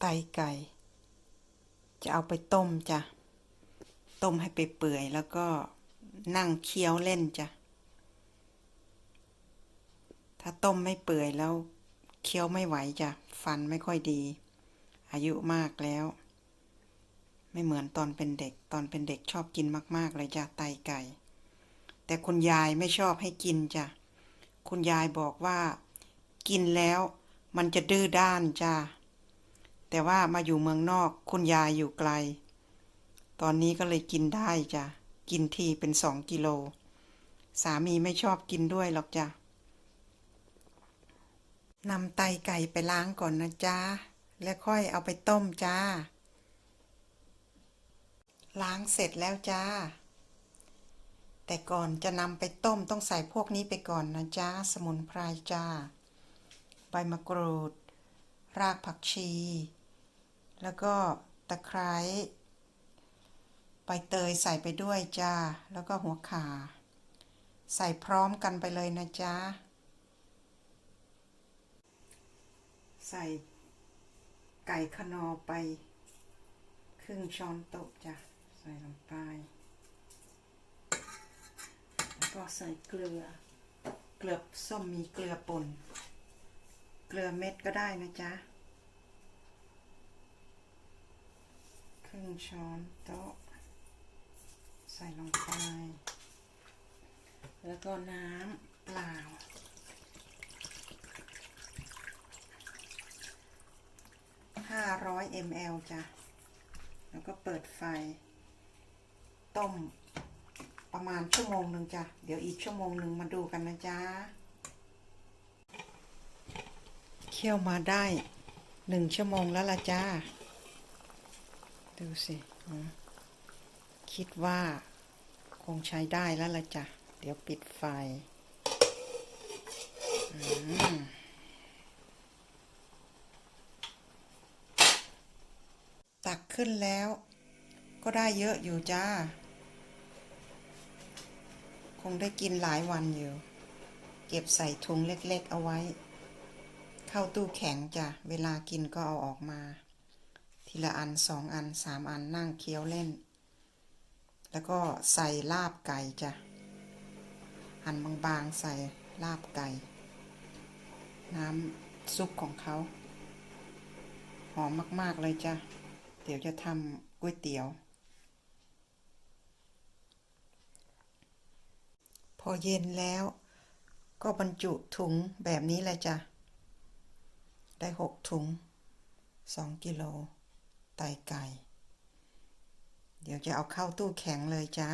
ไตไก่ จะเอาไปต้มจ้ะ ต้มให้ไปเปื่อยแล้วก็นั่งเคี้ยวเล่นจ้ะ ถ้าต้มไม่เปื่อยแล้วเคี้ยวไม่ไหวจ้ะ ฟันไม่ค่อยดี อายุมากแล้ว ไม่เหมือนตอนเป็นเด็ก ตอนเป็นเด็กชอบกินมาก ๆ เลยจ้ะไตไก่ แต่คุณยายไม่ชอบให้กินจ้ะ คุณยายบอกว่า กินแล้วมันจะดื้อด้านจ้ะ แต่ว่ามาอยู่เมืองนอกคุณยายอยู่ไกล ตอนนี้ก็เลยกินได้จ้ะ กินทีเป็นสองกิโล สามีไม่ชอบกินด้วยหรอกจ้ะนำไตไก่ไปล้างก่อนนะจ๊ะแล้วค่อยเอาไปต้มจ้า ล้างเสร็จแล้วจ้า แต่ก่อนจะนำไปต้มต้องใส่พวกนี้ไปก่อนนะจ๊ะสมุนไพรจ้า ใบมะกรูด รากผักชี แล้วก็ตะไคร้ใบเตยใส่ไปด้วยจ้า แล้วก็หัวขา ใส่พร้อมกันไปเลยนะจ๊ะใส่ไก่ขนอไป ครึ่งช้อนโต๊ะจ้ะ ใส่ลงไป แล้วก็ใส่เกลือ เกลือส้มมีเกลือป่น เกลือเม็ดก็ได้นะจ๊ะ ครึ่งช้อนโต๊ะ ใส่ลงไป แล้วก็น้ำเปล่า 500 ml จ้ะ แล้วก็เปิดไฟ ต้มประมาณชั่วโมงหนึ่งจ้ะ เดี๋ยวอีกชั่วโมงหนึ่งมาดูกันนะจ๊ะ เคี่ยวมาได้หนึ่งชั่วโมงแล้วละจ้า ดูสิคิดว่าคงใช้ได้แล้วละจ้ะ เดี๋ยวปิดไฟตักขึ้นแล้ว ก็ได้เยอะอยู่จ้า คงได้กินหลายวันอยู่ เก็บใส่ถุงเล็กๆเอาไว้ เข้าตู้แข็งจ้ะ เวลากินก็เอาออกมา ทีละอันสองอันสามอันนั่งเคี้ยวเล่น แล้วก็ใส่ลาบไก่จ้ะหั่นบางๆใส่ลาบไก่ น้ำซุปของเขา หอมมากๆเลยจ้ะ เดี๋ยวจะทำก๋วยเตี๋ยว พอเย็นแล้วก็บรรจุถุงแบบนี้แหละจ้ะ ได้หกถุงสองกิโล ไตไก่ เดี๋ยวจะเอาเข้าตู้แข็งเลยจ้า